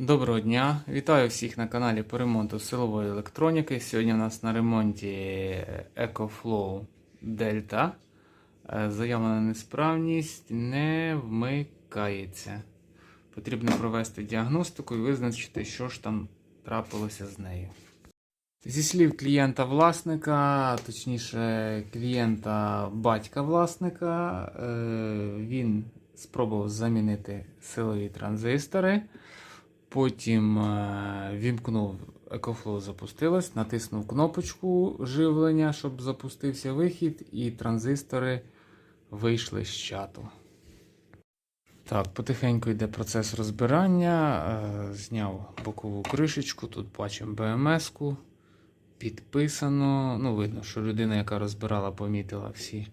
Доброго дня! Вітаю всіх на каналі по ремонту силової електроніки. Сьогодні у нас на ремонті EcoFlow Delta. Е, Заявлена несправність не вмикається. Потрібно провести діагностику і визначити, що ж там трапилося з нею. Зі слів клієнта власника, точніше, клієнта батька власника, е, він спробував замінити силові транзистори. Потім е, вімкнув EcoFlow запустилось, натиснув кнопочку живлення, щоб запустився вихід, і транзистори вийшли з чату. Так, потихеньку йде процес розбирання. Е, зняв бокову кришечку, тут бачимо BMS-ку. Підписано. Ну, видно, що людина, яка розбирала, помітила всі,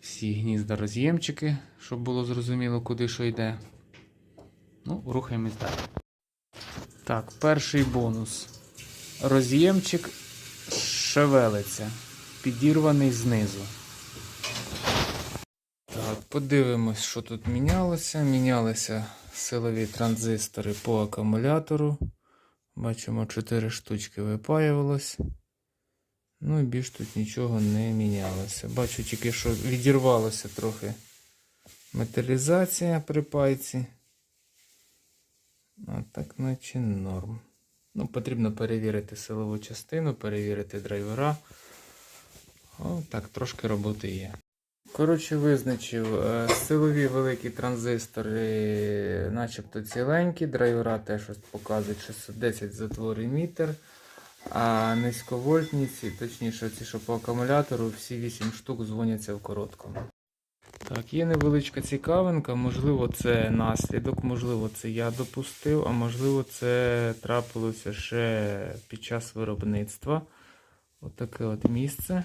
всі гнізда роз'ємчики, щоб було зрозуміло, куди що йде. Ну, рухаємось далі. Так, перший бонус. Роз'ємчик шевелиться, підірваний знизу. Так, подивимось, що тут мінялося. Мінялися силові транзистори по акумулятору. Бачимо, 4 штучки випаювалось. Ну і більш тут нічого не мінялося. Бачу тільки, що відірвалося трохи металізація при пайці. А так, наче норм. Ну, потрібно перевірити силову частину, перевірити драйвера. О, так, трошки роботи є. Коротше, визначив, е, силові великі транзистори, начебто ціленькі, драйвера теж ось показують 610 затворий мітр. А низьковольтні, точніше, ці, що по акумулятору, всі 8 штук дзвоняться в короткому. Так, є невеличка цікавинка, можливо, це наслідок, можливо, це я допустив, а можливо, це трапилося ще під час виробництва. Отаке от місце.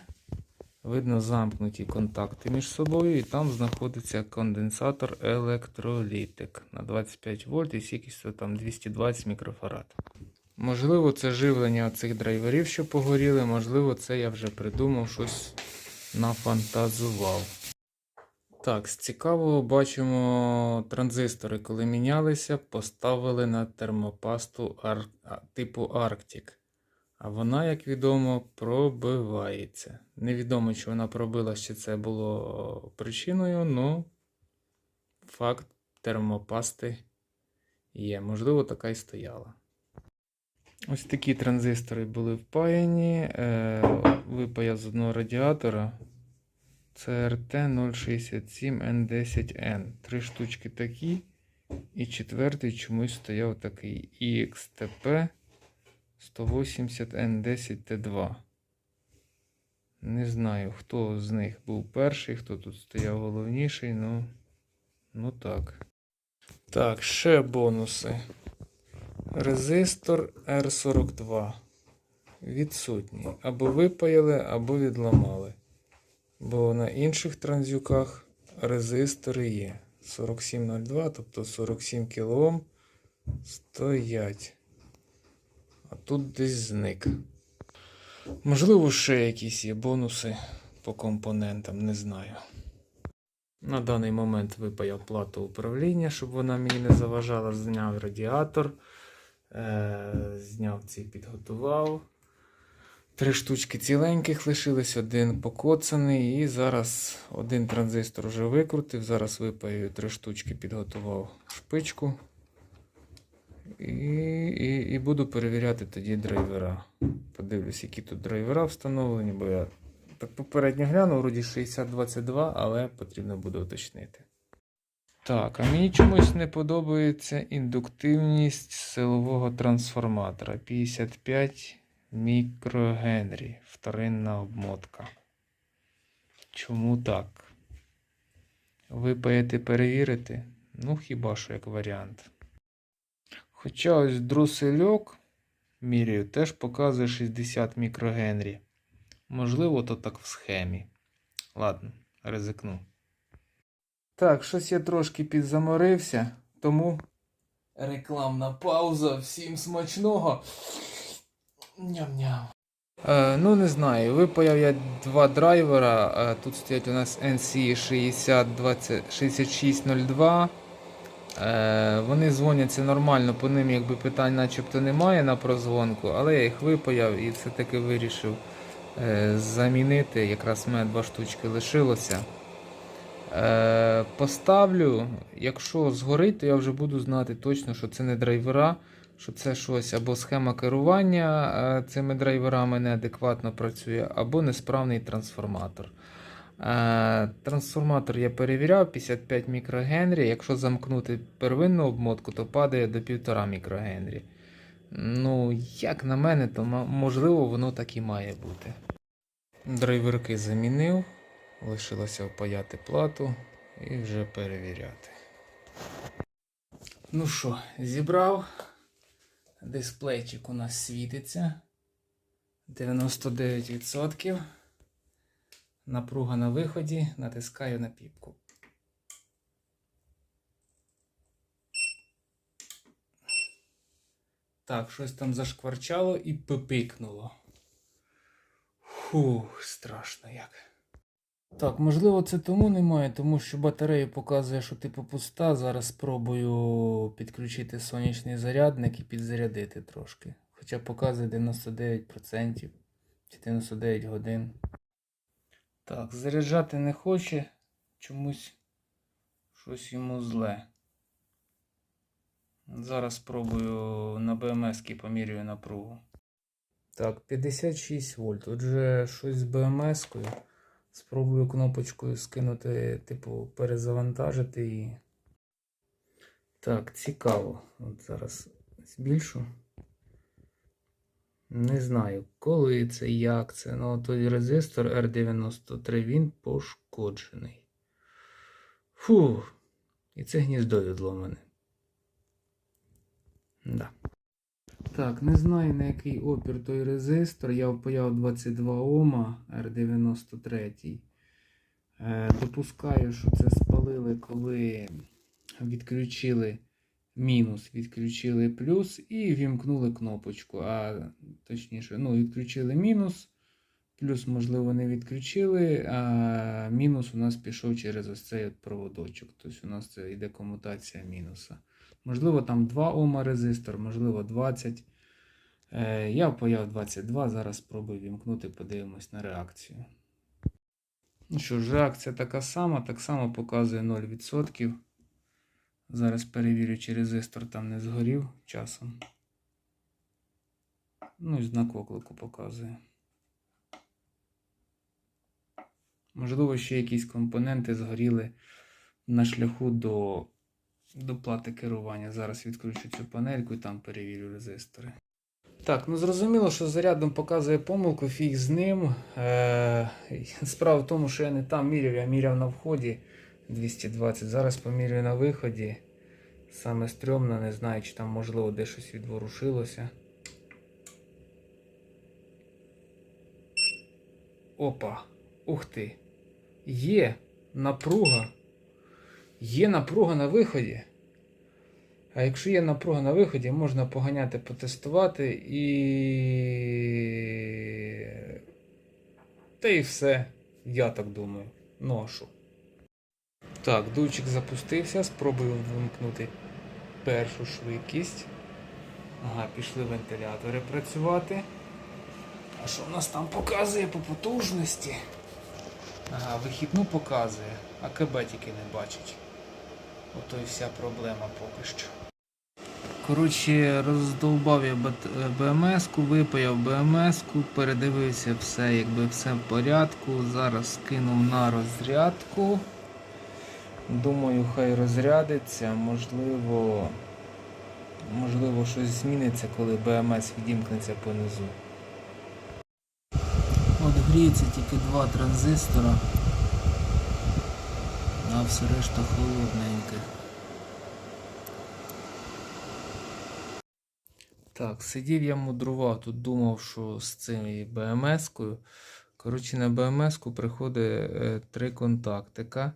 Видно замкнуті контакти між собою, і там знаходиться конденсатор електролітик на 25 вольт і кількістю там 220 мікрофарад. Можливо, це живлення цих драйверів, що погоріли, можливо, це я вже придумав, щось нафантазував. Так, з цікавого бачимо транзистори, коли мінялися, поставили на термопасту ар... типу Arctic. А вона, як відомо, пробивається. Невідомо, чи вона пробила, чи це було причиною, але факт термопасти є. Можливо, така і стояла. Ось такі транзистори були впаяні. Е, випаяв з одного радіатора. CRT 067N10N. Три штучки такі. І четвертий чомусь стояв такий EXTP 180N10T2. Не знаю, хто з них був перший, хто тут стояв головніший, ну, ну так. Так, ще бонуси. Резистор R42. Відсутній. Або випаяли, або відламали. Бо на інших транзюках резистори є. 4702, тобто 47 кОм стоять. А тут десь зник. Можливо, ще якісь є бонуси по компонентам, не знаю. На даний момент випаяв плату управління, щоб вона мені не заважала. Зняв радіатор, е- зняв цей, підготував. Три штучки ціленьких лишились, один покоцаний. І зараз один транзистор вже викрутив. Зараз випаю три штучки, підготував шпичку. І, і, і буду перевіряти тоді драйвера. Подивлюсь, які тут драйвера встановлені, бо я так попередньо глянув, вроді 6022, але потрібно буде уточнити. Так, а мені чомусь не подобається індуктивність силового трансформатора 55 мікрогенрі. Вторинна обмотка. Чому так? Випаяти перевірити? Ну, хіба що як варіант. Хоча ось друсельок міряю, теж показує 60 мікрогенрі. Можливо, то так в схемі. Ладно, ризикну. Так, щось я трошки підзаморився, тому рекламна пауза. Всім смачного. Ням-ням. Е, ну, не знаю. Випаяв я два драйвера. Е, тут стоять у нас NC 606602 Е, вони дзвоняться нормально, по ним якби питань начебто немає на прозвонку, але я їх випаяв і все-таки вирішив е, замінити. Якраз в мене два штучки лишилося. Е, поставлю, якщо згорить, то я вже буду знати точно, що це не драйвера, що це щось або схема керування е, цими драйверами неадекватно працює, або несправний трансформатор. Е, Трансформатор я перевіряв 55 мікрогенрі. Якщо замкнути первинну обмотку, то падає до 1,5 мікрогенрі. Ну, як на мене, то можливо воно так і має бути. Драйверки замінив, лишилося впаяти плату і вже перевіряти. Ну що, зібрав. Дисплейчик у нас світиться. 99%. Напруга на виході, натискаю на піпку. Так, щось там зашкварчало і пипикнуло. Фух, страшно як. Так, можливо, це тому немає, тому що батарея показує, що типу пуста. Зараз спробую підключити сонячний зарядник і підзарядити трошки. Хоча показує 99% чи 99 годин. Так, заряджати не хоче, чомусь щось йому зле. Зараз спробую на БМС помірюю напругу. Так, 56 вольт. Отже, щось з БМС-кою. Спробую кнопочкою скинути, типу, перезавантажити її. Так, цікаво. От зараз збільшу. Не знаю, коли це, як це. Ну, той резистор R93 він пошкоджений. Фу. І це гніздо відломане. Да. Так, не знаю на який опір той резистор. Я впаяв 22 Ома R93. Е, допускаю, що це спалили, коли відключили мінус, відключили плюс і вімкнули кнопочку. А точніше, ну, відключили мінус, плюс, можливо, не відключили, а мінус у нас пішов через ось цей проводочок. Тобто у нас це йде комутація мінуса. Можливо, там 2 Ома резистор, можливо, 20. Е, я впаяв 22, зараз спробую вімкнути, подивимось на реакцію. Ну що ж, реакція така сама, так само показує 0%. Зараз перевірю, чи резистор там не згорів часом. Ну і знак оклику показує. Можливо, ще якісь компоненти згоріли на шляху до, до плати керування. Зараз відключу цю панельку і там перевірю резистори. Так, ну зрозуміло, що зарядом показує помилку, фіг з ним. Е, Справа в тому, що я не там міряв, я міряв на вході 220. Зараз помірюю на виході. Саме стрьомно, не знаю, чи там можливо де щось відворушилося. Опа, ух ти. Є напруга. Є напруга на виході. А якщо є напруга на виході, можна поганяти, потестувати і. Та і все. Я так думаю. Що? Так, дульчик запустився, спробую вимкнути першу швидкість. Ага, пішли вентилятори працювати. А що в нас там показує по потужності? Ага, вихідну показує, а КБ тільки не бачить. Ото і вся проблема поки що. Коротше, роздовбав я БМС-ку, випаяв БМС-ку, передивився все, якби все в порядку. Зараз кинув на розрядку. Думаю, хай розрядиться, можливо, можливо, щось зміниться, коли БМС відімкнеться понизу. От гріється тільки два транзистора, все решта холодненьке. Так, сидів я мудрував, тут думав, що з цією БМС-кою. Коротше, на БМС-ку приходить е, три контактика.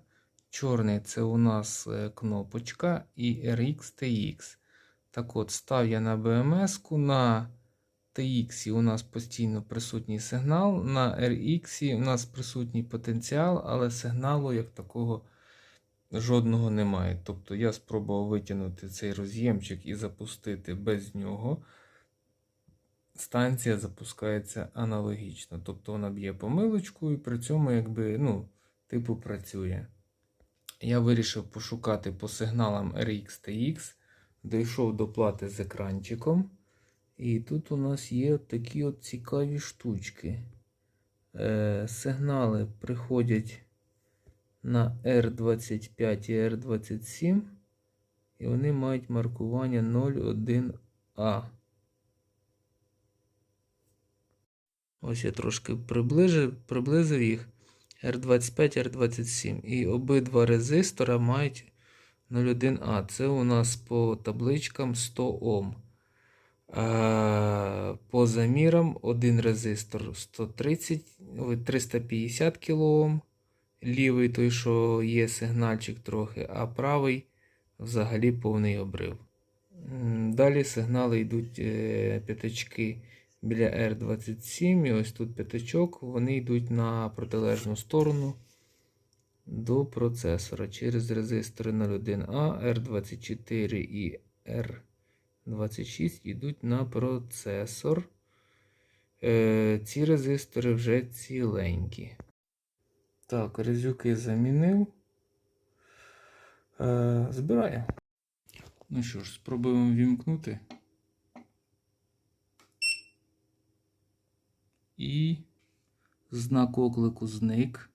Чорний це у нас е, кнопочка і RX TX. Так от, став я на BMS-ку, на TX у нас постійно присутній сигнал, на RX у нас присутній потенціал, але сигналу як такого жодного немає. Тобто я спробував витягнути цей роз'ємчик і запустити без нього. Станція запускається аналогічно. Тобто вона б'є помилочку і при цьому, якби, ну, типу, працює. Я вирішив пошукати по сигналам RX та. Дійшов до плати з екранчиком. І тут у нас є такі от цікаві штучки. Е, сигнали приходять на R25 і R27. І вони мають маркування 01A. Ось я трошки приближив, приблизив їх. R25, R27. І обидва резистора мають 01А. Це у нас по табличкам 100 Ом. По замірам один резистор 130, 350 кОм. Лівий той, що є сигнальчик трохи, а правий взагалі повний обрив. Далі сигнали йдуть е, п'ятачки біля R27. І ось тут п'ятачок. Вони йдуть на протилежну сторону до процесора через резистори 01А, R24 і R26 йдуть на процесор. Е, ці резистори вже ціленькі. Так, резюки замінив. Е, збирає. Ну що ж, спробуємо вімкнути. І знак оклику зник.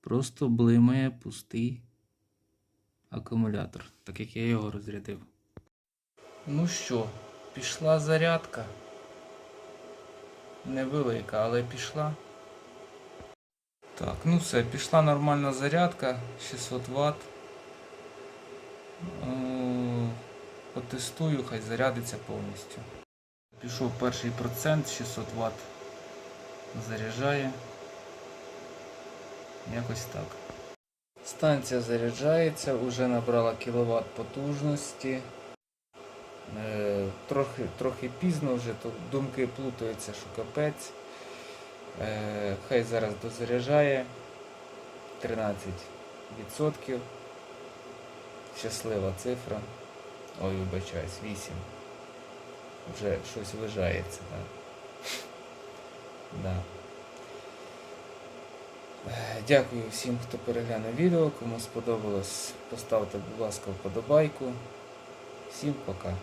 Просто блимає пустий акумулятор, так як я його розрядив. Ну що, пішла зарядка. Невелика, але пішла. Так, ну все, пішла нормальна зарядка, 600 Вт. Е, Потестую, хай зарядиться повністю. Пішов перший процент, 600 Вт заряджає. Якось так. Станція заряджається, вже набрала кіловат потужності. Е, трохи, трохи пізно вже, тут думки плутаються, що капець. Е, хай зараз дозаряджає 13%. Щаслива цифра. Ой, вибачаюсь, 8. Вже щось вважається, так. Да. Е, Дякую всім, хто переглянув відео. Кому сподобалось, поставте, будь ласка, вподобайку. Всім пока.